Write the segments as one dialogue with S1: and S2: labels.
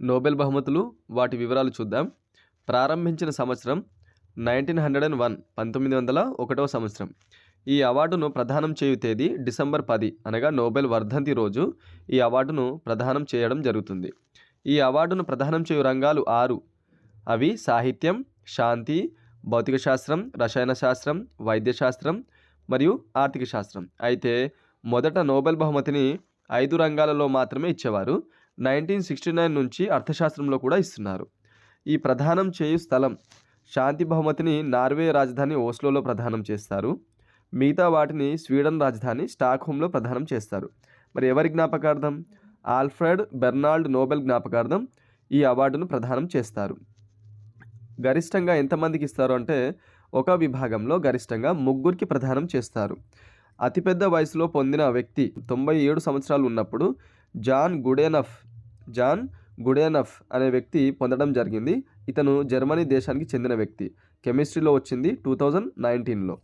S1: Nobel బహుమతులు వాటి వివరాలు చూద్దాం. ప్రారంభించిన సంవత్సరం నైన్టీన్ హండ్రెడ్ అండ్ వన్ పంతొమ్మిది వందల ఒకటవ సంవత్సరం. ఈ అవార్డును ప్రదానం చేయు తేదీ డిసెంబర్ పది అనగా నోబెల్ వర్ధంతి రోజు ఈ అవార్డును ప్రదానం చేయడం జరుగుతుంది. ఈ అవార్డును ప్రదానం చేయు రంగాలు ఆరు. అవి సాహిత్యం శాంతి భౌతిక శాస్త్రం రసాయన శాస్త్రం వైద్య శాస్త్రం మరియు ఆర్థిక శాస్త్రం అయితే మొదట నోబెల్ బహుమతిని ఐదు రంగాలలో మాత్రమే ఇచ్చేవారు. నైన్టీన్ సిక్స్టీ నైన్ నుంచి అర్థశాస్త్రంలో కూడా ఇస్తున్నారు. ఈ ప్రధానం చేయు స్థలం శాంతి బహుమతిని నార్వే రాజధాని ఓస్లోలో ప్రధానం చేస్తారు. మిగతా వాటిని స్వీడన్ రాజధాని స్టాక్హోమ్లో ప్రధానం చేస్తారు. మరి ఎవరి జ్ఞాపకార్థం? ఆల్ఫ్రెడ్ బెర్నాల్డ్ నోబెల్ జ్ఞాపకార్థం ఈ అవార్డును ప్రదానం చేస్తారు. గరిష్టంగా ఎంతమందికి ఇస్తారు అంటే ఒక విభాగంలో గరిష్టంగా ముగ్గురికి ప్రదానం చేస్తారు. అతిపెద్ద వయసులో పొందిన వ్యక్తి తొంభై ఏడు సంవత్సరాలు ఉన్నప్పుడు జాన్ గుడెనఫ్ జాన్ గుడేనఫ్ అనే వ్యక్తి పొందడం జరిగింది. ఇతను జర్మనీ దేశానికి చెందిన వ్యక్తి. కెమిస్ట్రీలో వచ్చింది టూ థౌజండ్ నైన్టీన్లో.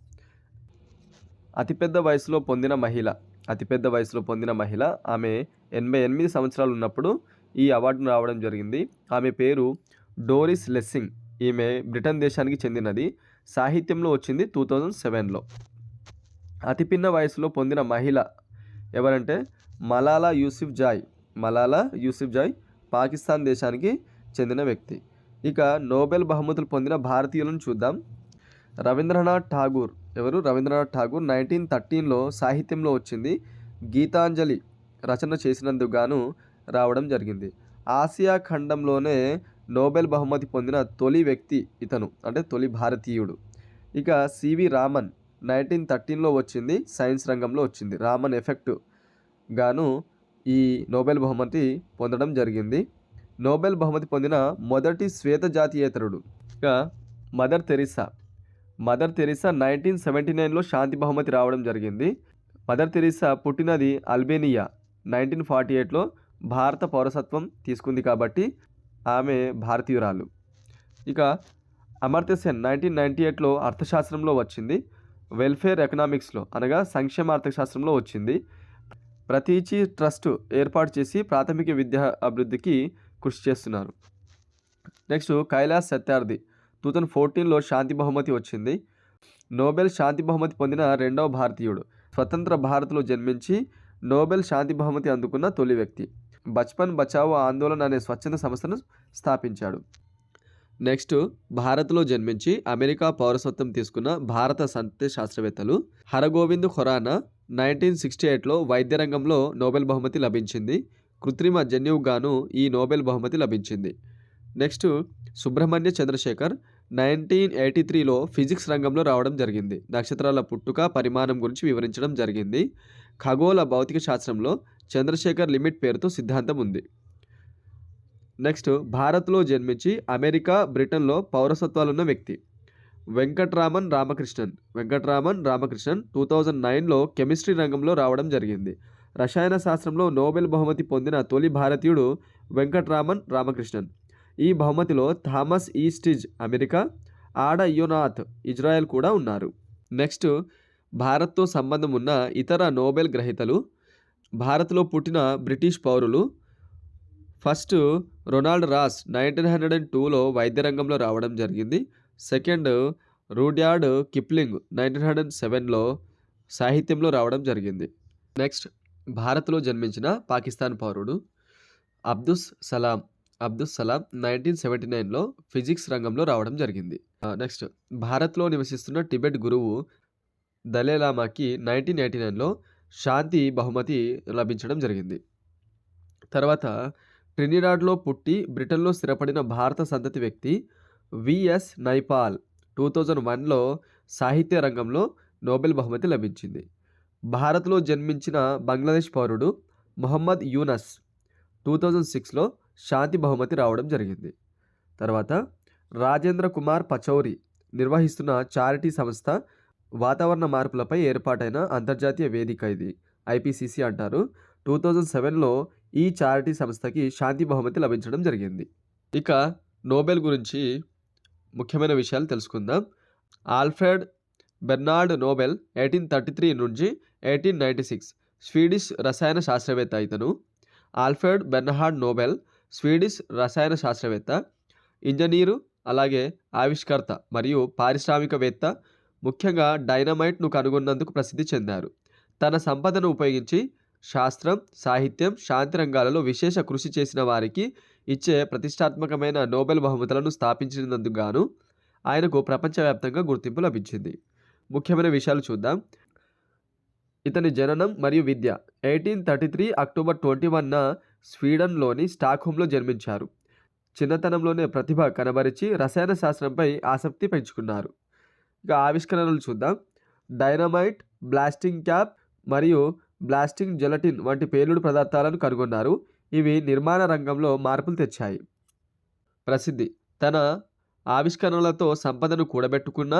S1: అతిపెద్ద వయసులో పొందిన మహిళ. అతిపెద్ద వయసులో పొందిన మహిళ. ఆమె ఎనభై ఎనిమిది సంవత్సరాలు ఉన్నప్పుడు ఈ అవార్డును రావడం జరిగింది. ఆమె పేరు డోరిస్ లెస్సింగ్. ఈమె బ్రిటన్ దేశానికి చెందినది. సాహిత్యంలో వచ్చింది టూ థౌజండ్ సెవెన్లో. అతిపిన్న వయసులో పొందిన మహిళ ఎవరంటే మలాలా యూసిఫ్ జాయ్. మలాలా యూసుఫ్ జాయ్ పాకిస్తాన్ దేశానికి చెందిన వ్యక్తి. ఇక నోబెల్ బహుమతులు పొందిన భారతీయులను చూద్దాం. రవీంద్రనాథ్ ఠాగూర్. ఎవరు? రవీంద్రనాథ్ ఠాగూర్ నైన్టీన్ థర్టీన్లో సాహిత్యంలో వచ్చింది. గీతాంజలి రచన చేసినందుకు గాను రావడం జరిగింది. ఆసియా ఖండంలోనే నోబెల్ బహుమతి పొందిన తొలి వ్యక్తి ఇతను అంటే తొలి భారతీయుడు. ఇక సివి రామన్ నైన్టీన్ థర్టీన్లో వచ్చింది. సైన్స్ రంగంలో వచ్చింది. రామన్ ఎఫెక్ట్ గాను ఈ నోబెల్ బహుమతి పొందడం జరిగింది. నోబెల్ బహుమతి పొందిన మొదటి శ్వేత జాతీయేతరుడు ఇక mother Teresa. Mother Teresa nineteen seventy నైన్లో శాంతి బహుమతి రావడం జరిగింది. మదర్ తెరిసా పుట్టినది అల్బేనియా. నైన్టీన్ ఫార్టీ ఎయిట్లో భారత పౌరసత్వం తీసుకుంది కాబట్టి ఆమె భారతీయురాలు. ఇక అమర్త్య సెన్ నైన్టీన్ నైంటీ ఎయిట్లో అర్థశాస్త్రంలో వచ్చింది. వెల్ఫేర్ ఎకనామిక్స్లో అనగా సంక్షేమ అర్థశాస్త్రంలో వచ్చింది. ప్రతీచి ట్రస్ట్ ఏర్పాటు చేసి ప్రాథమిక విద్యా అభివృద్ధికి కృషి చేస్తున్నారు. Next Kailash Satyarthi. Two thousand ఫోర్టీన్లో శాంతి బహుమతి వచ్చింది. నోబెల్ శాంతి బహుమతి పొందిన రెండవ భారతీయుడు. స్వతంత్ర భారత్లో జన్మించి నోబెల్ శాంతి బహుమతి అందుకున్న తొలి వ్యక్తి. బచ్పన్ బచావో ఆందోళన అనే స్వచ్ఛంద సంస్థను స్థాపించాడు. నెక్స్ట్ భారత్లో జన్మించి అమెరికా పౌరసత్వం తీసుకున్న భారత సంతే శాస్త్రవేత్తలు హరగోవింద్ ఖొరానా నైన్టీన్ సిక్స్టీ ఎయిట్లో వైద్య రంగంలో నోబెల్ బహుమతి లభించింది. కృత్రిమ జన్యువుగాను ఈ నోబెల్ బహుమతి లభించింది. Next Subrahmanya Chandrasekhar nineteen eighty త్రీలో ఫిజిక్స్ రంగంలో రావడం జరిగింది. నక్షత్రాల పుట్టుక పరిమాణం గురించి వివరించడం జరిగింది. ఖగోళ భౌతిక శాస్త్రంలో చంద్రశేఖర్ లిమిట్ పేరుతో సిద్ధాంతం ఉంది. నెక్స్ట్ భారత్లో జన్మించి అమెరికా బ్రిటన్లో పౌరసత్వాలున్న వ్యక్తి. వెంకట్రామన్ రామకృష్ణన్. వెంకట్రామన్ రామకృష్ణన్ టూ థౌజండ్ నైన్లో కెమిస్ట్రీ రంగంలో రావడం జరిగింది. రసాయన శాస్త్రంలో నోబెల్ బహుమతి పొందిన తొలి భారతీయుడు వెంకట్రామన్ రామకృష్ణన్. ఈ బహుమతిలో థామస్ ఈస్టిజ్ అమెరికా ఆడ యునాథ్ ఇజ్రాయెల్ కూడా ఉన్నారు. నెక్స్ట్ భారత్తో సంబంధం ఉన్న ఇతర నోబెల్ గ్రహీతలు భారత్లో పుట్టిన బ్రిటిష్ పౌరులు. First Ronald Ross nineteen hundred and టూలో వైద్య రంగంలో రావడం జరిగింది. Second Rudyard Kipling nineteen hundred సెవెన్లో సాహిత్యంలో రావడం జరిగింది. నెక్స్ట్ భారత్లో జన్మించిన పాకిస్తాన్ పౌరుడు అబ్దుస్ సలాం. అబ్దుస్ సలాం నైన్టీన్ సెవెంటీ నైన్లో ఫిజిక్స్ రంగంలో రావడం జరిగింది. నెక్స్ట్ భారత్లో నివసిస్తున్న టిబెట్ గురువు దలేలామాకి నైన్టీన్ ఎయిటీ నైన్లో శాంతి బహుమతి లభించడం జరిగింది. తర్వాత ట్రినిడాడ్లో పుట్టి బ్రిటన్లో స్థిరపడిన భారత సంతతి వ్యక్తి విఎస్ నైపాల్ టూ థౌజండ్ వన్లో సాహిత్య రంగంలో నోబెల్ బహుమతి లభించింది. భారత్లో జన్మించిన బంగ్లాదేశ్ పౌరుడు మొహమ్మద్ యూనస్ టూ థౌజండ్ సిక్స్లో శాంతి బహుమతి రావడం జరిగింది. తర్వాత రాజేంద్ర కుమార్ పచౌరి నిర్వహిస్తున్న చారిటీ సంస్థ వాతావరణ మార్పులపై ఏర్పాటైన అంతర్జాతీయ వేదిక ఇది. ఐపీసీసీ అంటారు. టూ థౌజండ్ సెవెన్లో ఈ చారిటీ సంస్థకి శాంతి బహుమతి లభించడం జరిగింది. ఇక నోబెల్ గురించి ముఖ్యమైన విషయాలు తెలుసుకుందాం. Alfred Bernard Nobel eighteen thirty three నుంచి ఎయిటీన్ నైంటీ సిక్స్ స్వీడిష్ రసాయన శాస్త్రవేత్త ఇతను ఆల్ఫ్రెడ్ బెర్నహార్డ్ నోబెల్ స్వీడిష్ రసాయన శాస్త్రవేత్త ఇంజనీరు అలాగే ఆవిష్కర్త మరియు పారిశ్రామికవేత్త ముఖ్యంగా డైనమైట్ను కనుగొన్నందుకు ప్రసిద్ధి చెందారు. తన సంపదను ఉపయోగించి శాస్త్రం సాహిత్యం శాంతి రంగాలలో విశేష కృషి చేసిన వారికి ఇచ్చే ప్రతిష్టాత్మకమైన నోబెల్ బహుమతులను స్థాపించినందుకు గాను ఆయనకు ప్రపంచవ్యాప్తంగా గుర్తింపు లభించింది. ముఖ్యమైన విషయాలు చూద్దాం. ఇతని జననం మరియు విద్య eighteen thirty three October twenty వన్న స్వీడన్లోని స్టాక్హోమ్లో జన్మించారు. చిన్నతనంలోనే ప్రతిభ కనబరిచి రసాయన శాస్త్రంపై ఆసక్తి పెంచుకున్నారు. ఇక ఆవిష్కరణలు చూద్దాం. డైనమైట్ బ్లాస్టింగ్ క్యాప్ మరియు బ్లాస్టింగ్ జెలటిన్ వంటి పేలుడు పదార్థాలను కనుగొన్నారు. ఇవి నిర్మాణ రంగంలో మార్పులు తెచ్చాయి. ప్రసిద్ధి. తన ఆవిష్కరణలతో సంపదను కూడబెట్టుకున్న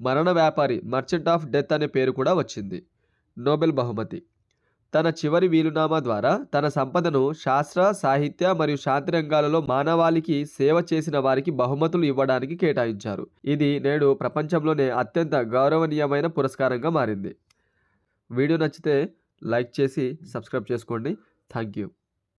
S1: మరణ వ్యాపారి మర్చెంట్ ఆఫ్ డెత్ అనే పేరు కూడా వచ్చింది. నోబెల్ బహుమతి. తన చివరి వీలునామా ద్వారా తన సంపదను శాస్త్ర సాహిత్య మరియు శాంతి రంగాలలో మానవాళికి సేవ చేసిన వారికి బహుమతులు ఇవ్వడానికి కేటాయించారు. ఇది నేడు ప్రపంచంలోనే అత్యంత గౌరవనీయమైన పురస్కారంగా మారింది. వీడియో నచ్చితే లైక్ చేసి సబ్స్క్రైబ్ చేసుకోండి. Thank you